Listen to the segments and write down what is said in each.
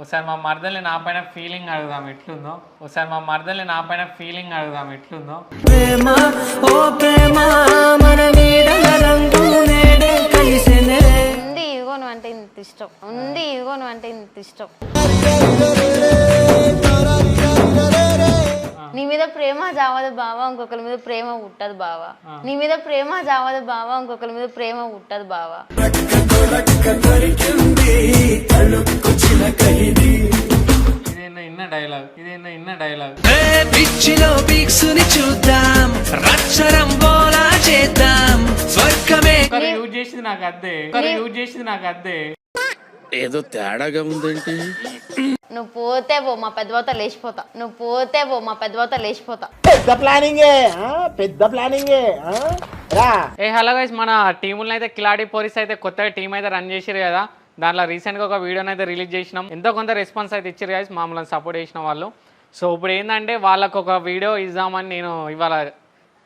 ఒకసారి మా మరదల్ని నా పైన ఫీలింగ్ అడుగుదాం ఎట్లుందో. ఒకసారి మా మరదల్ని నా పైన ఫీలింగ్ అడుగుదాం ఎట్లుందో. ప్రేమ ఓ ప్రేమ మన నీడల రంగు నేడే కలిసెనే. ఉంది ఇదిగో నువ్వు అంటే ఇంత ఇష్టం ఉంది ఇదిగో నువ్వు అంటే ఇంత ఇష్టం. నీ మీద ప్రేమ జావదు బావా ఇంకొకరి మీద ప్రేమ పుట్టదు బావా. నీ మీద ప్రేమ జావదు బావా ఇంకొకరి మీద ప్రేమ పుట్టదు బావా. ఇదేనా ఇన్న డైలాగ్ ఇదేనా ఇన్న డైలాగ్ పిచ్చిలో పీక్సుని చూద్దాం రచ్చరం బోలా చేద్దాం స్వర్గమే. ఒకరు యూజ్ చేసింది నాకు అద్దే. ఒకరు యూజ్ చేసింది నాకు అద్దే. ఏదో తేడాగా ఉందేంటి? నువ్వు పోతే పో మా పెద్దబాత లేచిపోతా. నువ్వు పోతే పో మా పెద్దబాత లేచిపోతా. పెద్ద ప్లానింగే ఆ? పెద్ద ప్లానింగే ఆ? రా. ఏ హలో గైస్ మన టీములను అయితే కిలాడి పోలీస్ అయితే కొత్తగా టీం అయితే రన్ చేసిరు కదా. దాంట్లో రీసెంట్గా ఒక వీడియోని అయితే రిలీజ్ చేసినాం. ఎంతో కొంత రెస్పాన్స్ అయితే ఇచ్చారు గైస్ మమ్మల్ని సపోర్ట్ చేసిన వాళ్ళు. సో ఇప్పుడు ఏంటంటే వాళ్ళకు ఒక వీడియో ఇద్దామని నేను ఇవాళ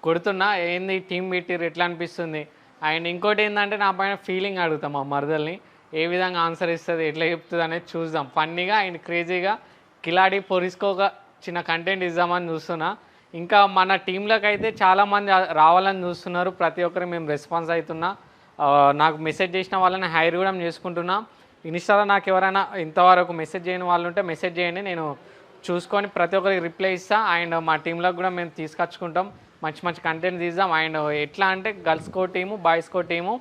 కొడుతున్నా. ఏంది టీం పెట్టిర్రు ఎట్లా అనిపిస్తుంది? అండ్ ఇంకోటి ఏంటంటే నా పైన ఫీలింగ్ అడుగుతాం మా మరదల్ని. ఏ విధంగా ఆన్సర్ ఇస్తుంది ఎట్లా చెప్తుంది అనేది చూద్దాం. ఫన్నీగా అండ్ క్రేజీగా కిలాడి పోలీస్కి చిన్న కంటెంట్ ఇద్దామని చూస్తున్నా. ఇంకా మన టీంలోకి అయితే చాలామంది రావాలని చూస్తున్నారు. ప్రతి ఒక్కరు మేము రెస్పాన్స్ అవుతున్నా నాకు మెసేజ్ చేసిన వాళ్ళని హైర్ కూడా చేసుకుంటున్నా. ఇన్స్టాలో నాకు ఎవరైనా ఇంతవరకు మెసేజ్ చేయని వాళ్ళు ఉంటే మెసేజ్ చేయండి. నేను చూసుకొని ప్రతి ఒక్కరికి రిప్లై ఇస్తా. అండ్ మా టీంలోకి కూడా మేము తీసుకొచ్చుకుంటాం. మంచి మంచి కంటెంట్ తీద్దాం. అండ్ ఎట్లా అంటే గర్ల్స్కో టీము బాయ్స్కో టీము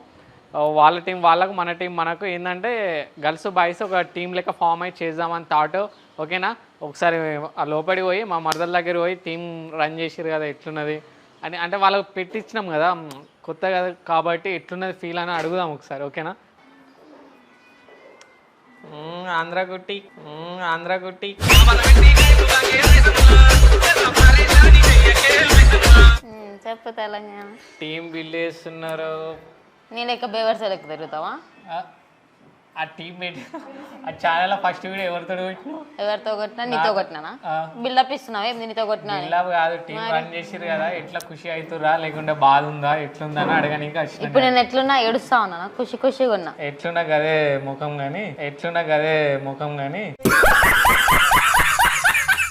వాళ్ళ టీం వాళ్ళకు మన టీం మనకు ఏంటంటే గర్ల్స్ బాయ్స్ ఒక టీం లెక్క ఫామ్ అయి చేద్దామని థాట్ ఓకేనా? ఒకసారి ఆ లోపలికి పోయి మా మరదల దగ్గర పోయి టీం రన్ చేసిరు కదా ఎట్లున్నది? అని అంటే వాళ్ళకి పెట్టించినాం కదా కొత్త కదా కాబట్టి ఎట్లున్నది ఫీల్ అని అడుగుదాం ఒకసారి ఓకేనా? ఆంధ్రగుట్టి ఆంధ్రగుట్టి. చెప్పు తెలంగాణ. టీం బిల్డ్ చేస్తున్నారు. నేను ఎక్క బేవర్స్ లెక్క తిరుగుతావా? ఆ, ఆ టీం పెట్టి ఆ ఛానల్ ఫస్ట్ వీడియో ఎవరితో పెట్టినావు ఎవరితో కొట్టినా? నీతో కొట్టినానా? ఆ. బిల్డప్ ఇస్తున్నావా? ఏంది నీతో కొట్టినా? ఇలా కాదు టీం రన్ చేసిరు కదా ఎట్లా ఖుషి అవుతురా లేకుంటే బాధ ఉందా? ఎట్లుందా అని అడగనీకి వచ్చిన ఇప్పుడు నేను. ఎట్లున్నా ఏడుస్తా ఉన్నానా ఖుషి ఖుషిగా ఉన్నా. ఎట్లున్నా గదే ముఖం గాని ఎట్లున్నా గదే ముఖం గాని.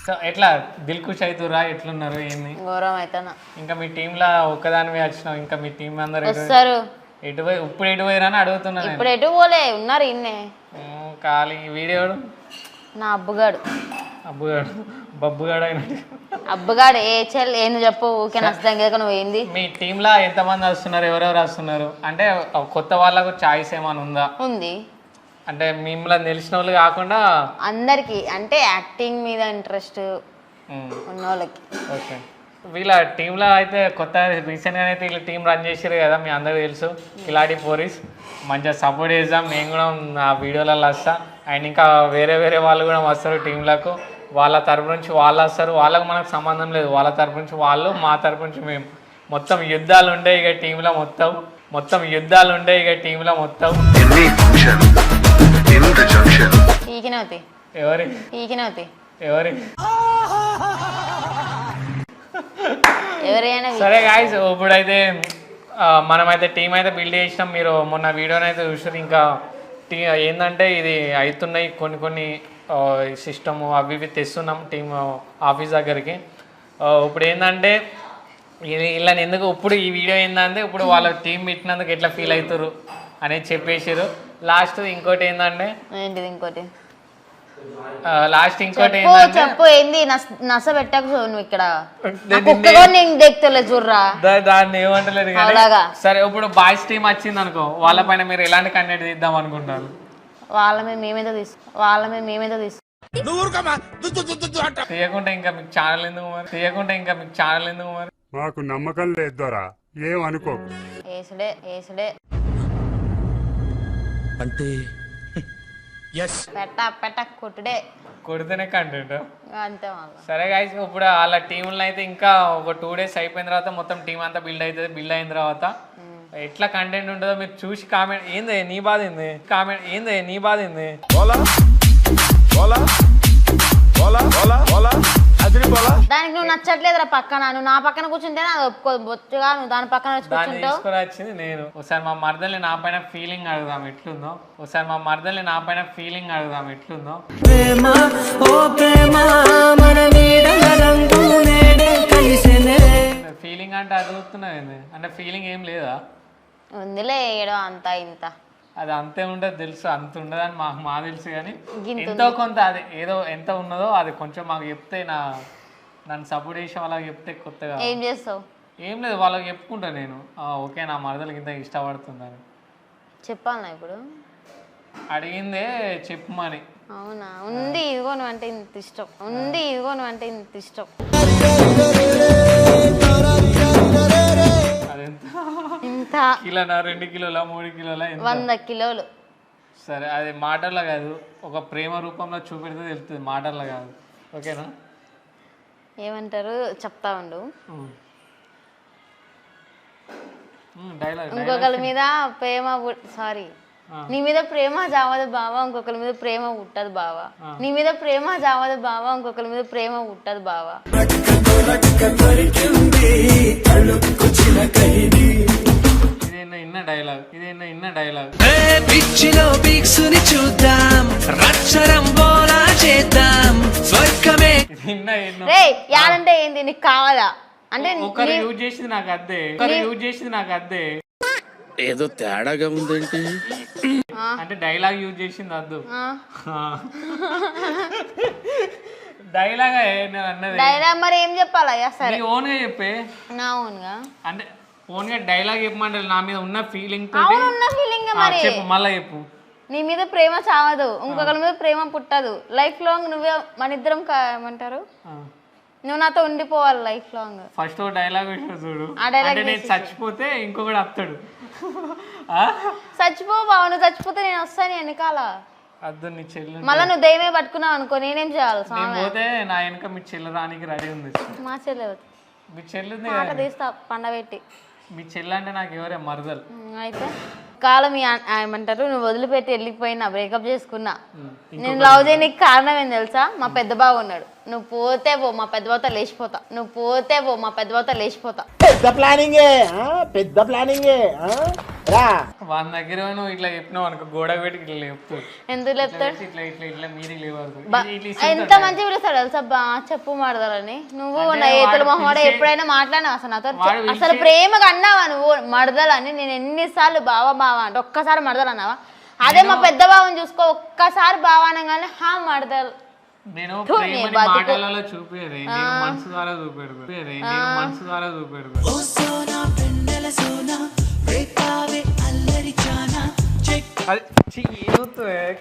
సో ఎట్లా? దిల్ ఖుషి అవుతురా ఎట్లున్నారు? ఏంది? గౌరవం అవుతానా ఇంకా మీ టీంలో ఒక్కదానివే వచ్చినావు ఇంకా మీ టీం అందరు వస్తారు. ఎటు పోయి ఇప్పుడు ఎటు పోయిరా అని అడుగుతున్నా నేను. ఇప్పుడు ఎటు పోలే ఉన్నారు ఇన్నే ఖాళీ వీడియో నా అబ్బుగాడు. అబ్బుగాడు. బబ్బుగాడు అయినట్టు. అబ్బుగాడు ఏ చెల్ ఏంది చెప్పు ఊకే నచ్చదాం కదా నువ్వు ఏంది? మీ టీంలో ఎంతమంది వస్తున్నారు ఎవరెవరు వస్తున్నారు? అంటే కొత్త వాళ్ళకు చాయిస్ ఏమైనా ఉందా? ఉంది. అంటే మిమ్మల్ని తెలిసిన వాళ్ళు కాకుండా అందరికి అంటే యాక్టింగ్ మీద ఇంట్రెస్ట్ ఉన్న వాళ్ళకి ఓకే. వీళ్ళ టీంలో అయితే కొత్త రీసెంట్గా అయితే వీళ్ళ టీం రన్ చేసారు కదా మీ అందరికీ తెలుసు. కిలాడి పోరీస్ మంచిగా సపోర్ట్ చేద్దాం. నేను కూడా ఆ వీడియోలలో వస్తా. అండ్ ఇంకా వేరే వేరే వాళ్ళు కూడా వస్తారు టీంలకు. వాళ్ళ తరపు నుంచి వాళ్ళు వస్తారు. వాళ్ళకు మనకు సంబంధం లేదు. వాళ్ళ తరపు నుంచి వాళ్ళు మా తరపు నుంచి మేము. మొత్తం యుద్ధాలు ఉంటాయి ఇక టీంలో మొత్తం. మొత్తం యుద్ధాలు ఉంటాయి ఇక టీంలో మొత్తం. ఎవరి? ఎవరి? ఎవరైనా సరే గాయస్ ఇప్పుడైతే మనమైతే టీం అయితే బిల్డ్ చేసినాం. మీరు మొన్న వీడియోని అయితే చూసారు ఇంకా టీ ఏంటంటే ఇది అవుతున్నాయి కొన్ని కొన్ని సిస్టమ్ అవి ఇవి తెస్తున్నాం టీం ఆఫీస్ దగ్గరికి. ఇప్పుడు ఏంటంటే ఇలా ఎందుకు ఇప్పుడు ఈ వీడియో ఏంటంటే ఇప్పుడు వాళ్ళ టీం పెట్టినందుకు ఎట్లా ఫీల్ అవుతారు అనేది చెప్పేసారు లాస్ట్ ఇంకోటి ఏంటంటే ఏంటిది ఇంకోటి? లాస్ట్ ఇంకోటి చెప్పు చెప్పు ఏంది? నస- నస పెట్టకు నువ్వు ఇక్కడ. దే- కుక్క కూడా నేను দেখతలే చూర్రా దా- దాన్ని ఏమంటలేదు అలాగా. సరే ఇప్పుడు బాయ్స్ టీం వచ్చింది అనుకో వాళ్ళ పైన మీరు ఎలాంటి కంటెంట్ తీద్దాం అనుకుంటారు వాళ్ళ మీద మేమేదో తీసు వాళ్ళ మీద మేమేదో తీసు. తీయకుంటే ఇంకా మీకు ఛానల్ ఎందుకు మరి? తీయకుంటే ఇంకా మీకు ఛానల్ ఎందుకు మరి? మాకు నమ్మకం లేదు దొరా ఏం అనుకోకు. ఏసుడే ఏసుడే. అంటే పెట్ట పెట్ట కొట్టుడే. కొడితేనే కంటెంట్. అంతే వాళ్ళ సరే గాయస్ ఇప్పుడు వాళ్ళ టీంలో అయితే ఇంకా ఒక టూ డేస్ అయిపోయిన తర్వాత మొత్తం టీం అంతా బిల్డ్ అవుతుంది బిల్డ్ అయిన తర్వాత ఎట్లా కంటెంట్ ఉంటుందో మీరు చూసి కామెంట్ ఏంది నీ బాధ ఏంది? కామెంట్ ఏంది నీ బాధ ఏంది? దానికి నువ్వు నచ్చట్లేదురా పక్కన. నువ్వు నా పక్కన కూర్చుంటే అది ఒప్పుకోదు. బొచ్చుగా నువ్వు దాని పక్కన వచ్చి దాన్ని కూర్చుంటావు. తీసుకుని వచ్చింది నేను. ఒకసారి మా మరదల్ని నా పైన ఫీలింగ్ అడుగుదాం ఎట్లుందో. ఒకసారి మా మరదల్ని నా పైన ఫీలింగ్ అడుగుదాం ఎట్లుందో. ప్రేమ ఓ ప్రేమ మన నీడల రంగు నేడే కలిసెనే ఫీలింగ్ అంటే అడుగుతున్నావు ఏంది? అంటే ఫీలింగ్ ఏం లేదా? ఉందిలే ఏడో అంత ఇంత. అది అంతే ఉండదు తెలుసు అంత ఉండదని మాకు మా తెలుసు కానీ ఎంతో కొంత అది ఏదో ఎంత ఉన్నదో అది కొంచెం మాకు చెప్తే నా నన్ను సపోర్ట్ చేసే వాళ్ళకి చెప్తే కొత్తగా. ఏం చేస్తావు? ఏం లేదు వాళ్ళకి చెప్పుకుంటా నేను. ఓకే నా మరదలకి ఇంత ఇష్టపడుతుందని. చెప్పాలనా ఇప్పుడు? అడిగిందే చెప్పమని. అవునా? ఉంది ఇదిగో నువ్వు అంటే ఇంత ఇష్టం. ఉంది ఇదిగో నువ్వు అంటే ఇంత ఇష్టం. కిలోనా? రెండు కిలోల? మూడు కిలోల? ఎంత? వంద కిలోలు. సరే అది మాటల్లో కాదు. ఒక ప్రేమ రూపంలో చూపెడితే తెలుస్తుంది. మాటల్లో కాదు. ఓకేనా? ఏమంటారు? చెప్తా ఉండు. డైలాగ్ ఇంకొకరి మీద ప్రేమ సారీ నీ మీద ప్రేమ జావదు బావా ఇంకొకరి మీద ప్రేమ పుట్టదు బావా. నీ మీద ప్రేమ జావదు బావా ఇంకొకరి మీద ప్రేమ పుట్టదు బావా. ఇదేనా ఇన్న డైలాగ్ ఇదేనా ఇన్న డైలాగ్ ఏ పిచ్చిలో పీక్సుని చూద్దాం. రచ్చరం బోలా చేద్దాం. స్వర్గమే. ఇది ఇన్న. ఎన్నో రే యాడంటే ఏంది? నీకు కావాలా? అంటే ఒకరు యూజ్ చేసింది నాకు అద్దే. ఒకరు యూజ్ చేసింది నాకు అద్దే. ఏదో తేడాగా ఉందేంటి? అంటే డైలాగ్ యూజ్ చేసింది అద్దు. ఆ, డైలాగ్ నేను అన్నది. డైలాగ్ మరి ఏం చెప్పాలా? యా సరే. నీ ఓన్గా చెప్పే. నా ఓన్గా అంటే ఓన్గా డైలాగ్ చెప్పమంటే నా మీద ఉన్న ఫీలింగ్ తోటి. అవును ఉన్న ఫీలింగ్ ఆ, మరి. చెప్పు మళ్ళా చెప్పు. నీ మీద ప్రేమ చావదు ఇంకొకరి మీద ప్రేమ పుట్టదు. లైఫ్ లాంగ్ నువ్వే మన ఇద్దరం కా- ఏమంటారు? నువ్వు నాతో ఉండిపోవాలి లైఫ్ లాంగ్ ఫస్ట్ డైలాగ్ వేసిన చూడు. ఆ dialogue అంటే నేను వేసేసి. చచ్చిపోతే ఇంకొకటి వస్తాడు ఆ? చచ్చిపో బావ నువ్వు చచ్చిపోతే నేను వస్తాను వెనకాల. అద్దు నీ చెల్లి మళ్ళీ నువ్వు దయ్యమే పట్టుకున్నావు అనుకో నేనేం చేయాలి నేను స్వామి? పోతే నా వెనక మీ చెల్లి రానికి రెడీ ఉంది. మా చెల్లె మీ చెల్లి ఉంది మాట కదా. తీస్తా పండబెట్టి మీ చెల్లి అంటే నాకు ఎవరే మరదలు. అయితే కాలం ఏమంటారు? నువ్వు వదిలిపెట్టి వెళ్ళిపోయినా బ్రేకప్ చేసుకున్నా. నేను లవ్ చేయడానికి కారణం ఏం తెలుసా? మా పెద్ద బావ ఉన్నాడు. నువ్వు పోతే పో మా పెద్ద బావతో లేచిపోతా. నువ్వు పోతే పో మా పెద్ద బావతో లేచిపోతా. పెద్ద ప్లానింగే ఆ? పెద్ద ప్లానింగే ఆ? రా వాళ్ళ దగ్గర నువ్వు ఇట్లా చెప్పినావు అనుకో గోడ పెట్టి ఇట్లా ఎందుకు లేపుతాడు? ఇట్లా ఇట్లా ఇట్లా మీరు లేవద్దు. ఎంత మంచి పిలుస్తాడు తెలుసా బా? చెప్పు మడదలని నువ్వు నా ఏతుల మొహమాడ ఎప్పుడైనా మాట్లాడినావు అసలు నాతో? అసలు ప్రేమగా అన్నావా నువ్వు? మడదలని నేను ఎన్నిసార్లు బావా బావా అంటే ఒక్కసారి మడదలు అన్నావా? అదే మా పెద్ద బావని చూసుకో ఒక్కసారి బావా అనగానే హా మడదలు నేను ప్రేమని. మాటలలో చూపేది నేను మనసు ద్వారా చూపేడు చూపేది నేను మనసు ద్వారా చూపేడు అది ఛీ, ఏమవుతుంది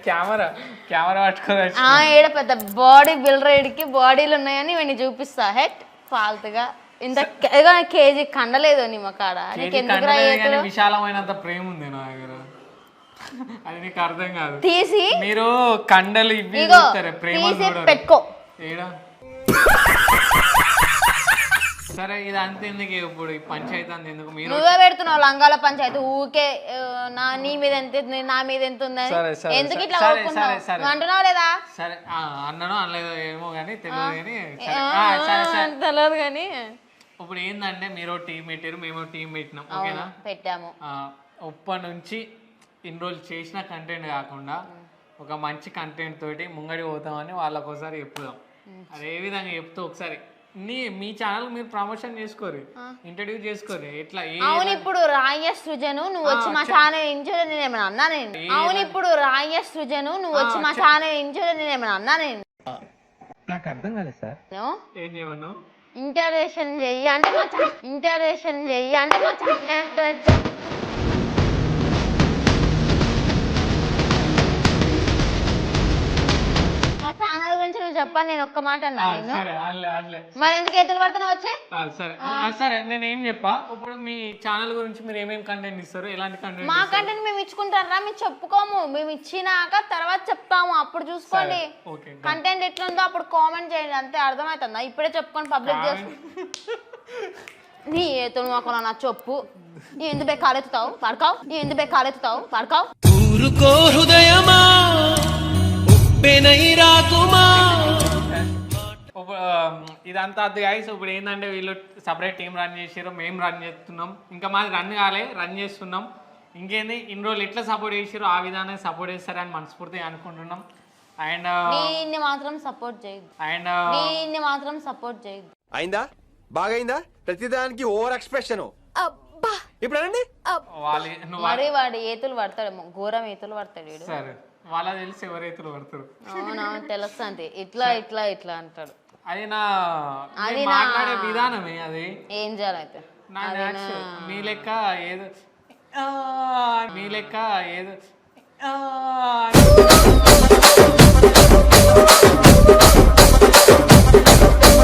కెమెరా కెమెరా పట్టుకొని వచ్చి- ఆ ఏడ పెద్ద బాడీ బిల్డర్కి బాడీలు ఉన్నాయని ఇవన్నీ చూపిస్తా. హెట్ ఫాల్తుగా. ఇంత కేజీ కండలేదు నీ కాడ విశాలమైనంత ప్రేమ ఉంది నా దగ్గర. అది నీకు అర్థం కాదు. తీసి. మీరు కండలు ఇవి ప్రేమ. పెట్టుకో. ఏడా? సరే ఇది అంత ఎందుకు ఇప్పుడు ఈ పంచాయతీ అంత ఎందుకు? మీరు నువ్వే పెడుతున్నావు లంగాల పంచాయతీ ఊకే నా నీ మీద ఎంత ఉంది నా మీద ఎంత ఉందని. సరే, సరే, ఎందుకు ఇట్లా సరే? సరే, సరే. నువ్వు అంటున్నావు లేదా? సరే ఆ, అన్నను అనలేదో ఏమో కానీ తెలియదు కానీ సరే. ఆ, సరే సరే. తెలియదు కానీ ఇప్పుడు ఏంటంటే మీరు టీం పెట్టారు మేము టీం పెట్టినాం ఓకేనా? పెట్టాము. ఆ, నుంచి ఇన్ని రోజులు చేసిన కంటెంట్ కాకుండా ఒక మంచి కంటెంట్ తోటి ముంగడి పోతామని వాళ్ళకి ఒకసారి చెప్పుదాం అదే విధంగా చెప్తూ ఒకసారి. నీ మీ ఛానల్ మీరు ప్రమోషన్ చేసుకోరు. ఇంట్రడ్యూస్ చేసుకోరు. ఎట్లా ఏ అవును ఇప్పుడు రాయ సృజను నువ్వు వచ్చి మా ఛానల్ ఇంచోడు నేను ఏమైనా అన్నా నేను? అవును ఇప్పుడు రాయ సృజను నువ్వు వచ్చి మా ఛానల్ ఇంచోడు నేను ఏమైనా అన్నా నేను? నేను ఏం చేయమన్నావు? ఇంటరేషన్ చెయ్యి అంటే మా ఇంటరేషన్ చెయ్యి అంటే మా నువ్వు చెప్పాలి నేను ఒక్క మాట అన్నా ఆ, నేను. సరే అనలే అనలే. మరి ఎందుకు ఎత్తులు పడుతున్నావు వచ్చే? ఆ, సరే. ఆ, సరే నేను ఏం చెప్పా? ఇప్పుడు మీ ఛానల్ గురించి మీరు ఏమేమి కంటెంట్ ఇస్తారు? ఎలాంటి కంటెంట్ మా కంటెంట్ మేము ఇచ్చుకుంటారా మేము చెప్పుకోము. మేము ఇచ్చినాక తర్వాత చెప్తాము. అప్పుడు చూసుకోండి. ఓకే కంటెంట్ ఎట్లుందో అప్పుడు కామెంట్ చేయండి. అంతే అర్థమవుతుందా? ఇప్పుడే చెప్పుకొని పబ్లిక్ చేసు. నీ ఏతో మాకు నా చెప్పు. నీ ఎందుకు కాలెత్తుతావు పడకావు. నీ ఎందుకు కాలెత్తుతావు పడకావు. ఊరుకో హృదయమా? ఉప్పెనై రాకుమా. ఇప్పుడు ఆ, ఇదంతా అది గాయస్ ఇప్పుడు ఏంటంటే వీళ్ళు సపరేట్ టీం రన్ చేసారు మేము రన్ చేస్తున్నాం. ఇంకా మాది రన్ కాలే రన్ చేస్తున్నాం. ఇంకేంది? ఇన్ని రోజులు ఎట్లా సపోర్ట్ చేసారో ఆ విధానం సపోర్ట్ చేస్తారని మనస్ఫూర్తిగా అనుకుంటున్నాం. అండ్ దీన్ని మాత్రం సపోర్ట్ చేయొద్దు. అండ్ దీన్ని మాత్రం సపోర్ట్ చేయొద్దు. అయిందా? బాగైందా? ప్రతిదానికి ఓవర్ ఎక్స్ప్రెషన్ ఇప్పుడు అనండి. వాడు ఏతులు పడతాడేమో. ఘోరం ఏతులు పడతాడు వీడు. సరే. వాళ్ళ తెలిసి ఎవరైతే పడతారు? తెలుస్తుంది ఇట్లా ఇట్లా ఇట్లా అంటాడు. అది నా అది మాట్లాడే విధానమే అది. ఏం చేయాలైతే నా. మీ లెక్క ఏదో ఆ, మీ లెక్క ఏదో ఆ,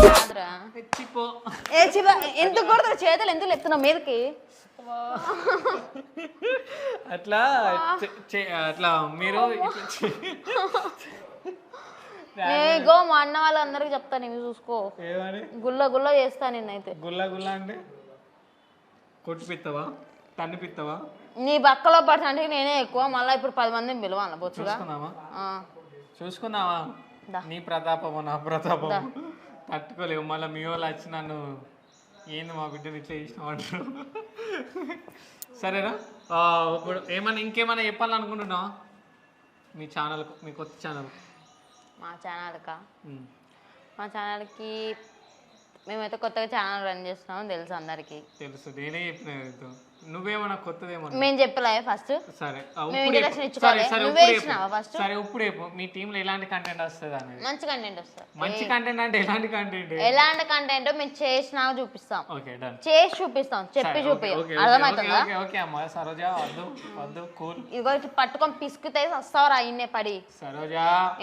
కాదురా. చిపో ఏ చిబ ఎందుకు కొడతాడు చేతులు ఎందుకు ఎత్తున్నావు మీదకి? అట్లా అట్లా మీరు నేగో మా అన్న వాళ్ళందరికీ చెప్తా నేను చూసుకో. ఏమని? గుల్ల గుల్ల చేస్తా నిన్నైతే. గుల్ల గుల్ల అంటే? కొట్టిపిత్తవా? తన్నిపిత్తవా? నీ బక్కలో పర్సెంట్ నేనే ఎక్కువ మళ్ళీ ఇప్పుడు పది మందిని పిలవాలి బొచ్చుగా. దా. నీ ప్రతాపము నా ప్రతాపము. తట్టుకోలేవు మళ్ళీ మీ వాళ్ళు వచ్చి నన్ను ఏంది మా బిడ్డను ఇట్లా చేసినావు అంటారు సరేనా ఇప్పుడు ఏమన్నా ఇంకేమైనా చెప్పాలనుకుంటున్నావా? మీ ఛానల్ మీ కొత్త ఛానల్ మా ఛానల్కా మా ఛానల్కి మేమైతే కొత్తగా ఛానల్ రన్ చేస్తున్నాం తెలుసు అందరికి. తెలుసు నేనే చెప్పిన నీతో. నువ్వేమన్నా కొత్తదేమన్నా మేము చెప్పలే ఫస్ట్. సరే ఆ, మేము ఇప్పుడు introduction చెప్పు. ఇచ్చుకోవాలి. సరే, సరే, నువ్వే ఇప్పుడు ఇచ్చినావా చెప్పు. first? సరే ఇప్పుడు చెప్పు. మీ టీంలో ఎలాంటి కంటెంట్ వస్తుంది అనేది. మంచి కంటెంట్ వస్తుంది. మంచి కంటెంట్ అంటే ఎలాంటి కంటెంట్ ఎలాంటి కంటెంట్ మేము చేసినా చూపిస్తాం. Okay done. చేసి చూపిస్తాం. చెప్పి చూపి అర్థమవుతుందా? ఓకే ఓకే అమ్మ. సరోజ వద్దు వద్దు కూల్. ఇదిగో ఇట్లా పట్టుకొని పిసుకుతే వస్తావురా ఇన్నే పడి. సరోజ.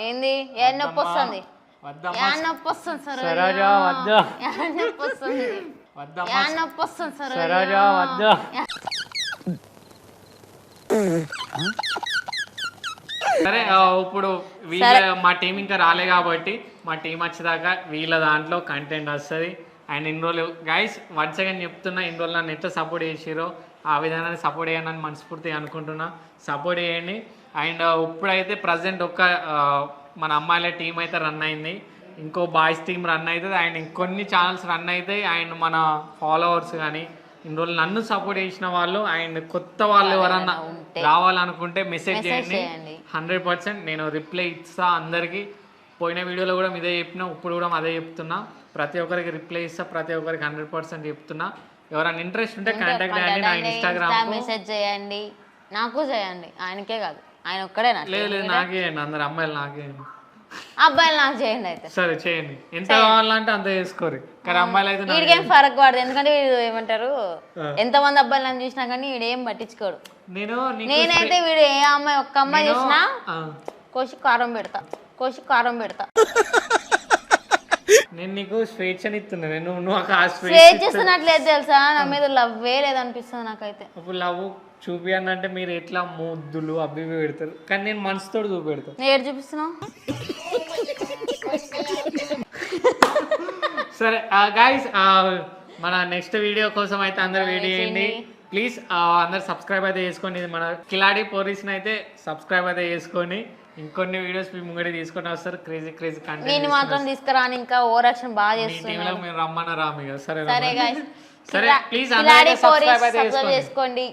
ఏంది? ఏ నొప్పి వస్తుంది. నొప్పి వస్తుంది సరోజ, సరోజ వద్దు. ఏ నొప్పి వస్తుంది వద్దమ్మా ఏ నొప్పి వస్తుంది సరోజ సరోజ వద్దు? సరే ఇప్పుడు వీళ్ళ మా టీం ఇంకా రాలే కాబట్టి మా టీం వచ్చేదాకా వీళ్ళ దాంట్లో కంటెంట్ వస్తుంది. అండ్ ఇన్ని రోజులు గైస్ వన్స్ అగైన్ చెప్తున్నా ఇన్ని రోజులు నన్ను ఎట్లా సపోర్ట్ చేసిరో ఆ విధానాన్ని సపోర్ట్ చేయండి అని మనస్ఫూర్తిగా అనుకుంటున్నా. సపోర్ట్ చేయండి. అండ్ ఇప్పుడైతే ప్రజెంట్ ఒక్క మన అమ్మాయిల టీం అయితే రన్ అయింది. ఇంకో బాయ్స్ టీం రన్ అవుతుంది. అండ్ ఇంకొన్ని ఛానల్స్ రన్ అవుతాయి. అండ్ మన ఫాలోవర్స్ కానీ ఇన్ని రోజులు నన్ను సపోర్ట్ చేసిన వాళ్ళు అండ్ కొత్త వాళ్ళు ఎవరన్నా రావాలనుకుంటే మెసేజ్ చేయండి. హండ్రెడ్ పర్సెంట్ నేను రిప్లై ఇస్తా అందరికి. పోయిన వీడియోలో కూడా ఇదే చెప్పినా ఇప్పుడు కూడా అదే చెప్తున్నా. ప్రతి ఒక్కరికి రిప్లై ఇస్తా ప్రతి ఒక్కరికి హండ్రెడ్ పర్సెంట్ చెప్తున్నా. ఎవరైనా ఇంట్రెస్ట్ ఉంటే కాంటాక్ట్ చేయండి నా ఇన్స్టాగ్రామ్ మెసేజ్ చేయండి. నాకు చేయండి ఆయనకే కాదు. ఆయన ఒక్కడేనా లేదు లేదు నాకే చేయండి అందరు అమ్మాయిలు నాకే అబ్బాయిలు నాకు చేయండి అయితే. సరే చేయండి. ఎంత కావాలంటే అంత చేసుకోరు. కానీ అమ్మాయిలు అయితే వీడికేం ఫరక్ పడదు. ఎందుకంటే వీడు ఏమంటారు ఎంత మంది అబ్బాయిలు నన్ను చూసినా కానీ వీడేం పట్టించుకోడు. నేను నేనైతే వీడు ఏ అమ్మాయి ఒక్క అమ్మాయి చూసినా కోసి కారం పెడతా. కోసి కారం పెడతా. నేను నీకు స్వేచ్ఛనిస్తున్నా. నేను నువ్వు నాకు ఆ స్వేచ్ స్వేచ్ఛ చేస్తున్నట్లేదు తెలుసా? నా మీద లవ్వే లేదనిపిస్తుంది నాకైతే. ఇప్పుడు లవ్ చూపియండి మీరు ఎట్లా ముద్దులు అవి ఇవి పెడతారు? కానీ నేను మనసుతో చూపెడతాను నేను ఏడు చూపిస్తున్నావు సరే గాయస్ మన నెక్స్ట్ వీడియో కోసం అయితే అందరు వెయిట్ చేయండి. ప్లీజ్ అందరు సబ్స్క్రైబ్ అయితే చేసుకోండి. ఇది మన కిలాడి పోలీస్ని అయితే సబ్స్క్రైబ్ అయితే చేసుకోండి. ఇంకొన్ని వీడియోస్ మీ ముంగడి తీసుకొని వస్తారు. క్రేజీ క్రేజీ నేను కంటెంట్ మాత్రం తీసుకురాని ఇంకా ఓవర్ యాక్షన్ బాగా మీ చేస్తున్నా టీంలో మీరు రమ్మన్న రామి కదా సరే సరే ప్లీజ్ అందరూ సబ్స్క్రైబ్ చేసుకోండి.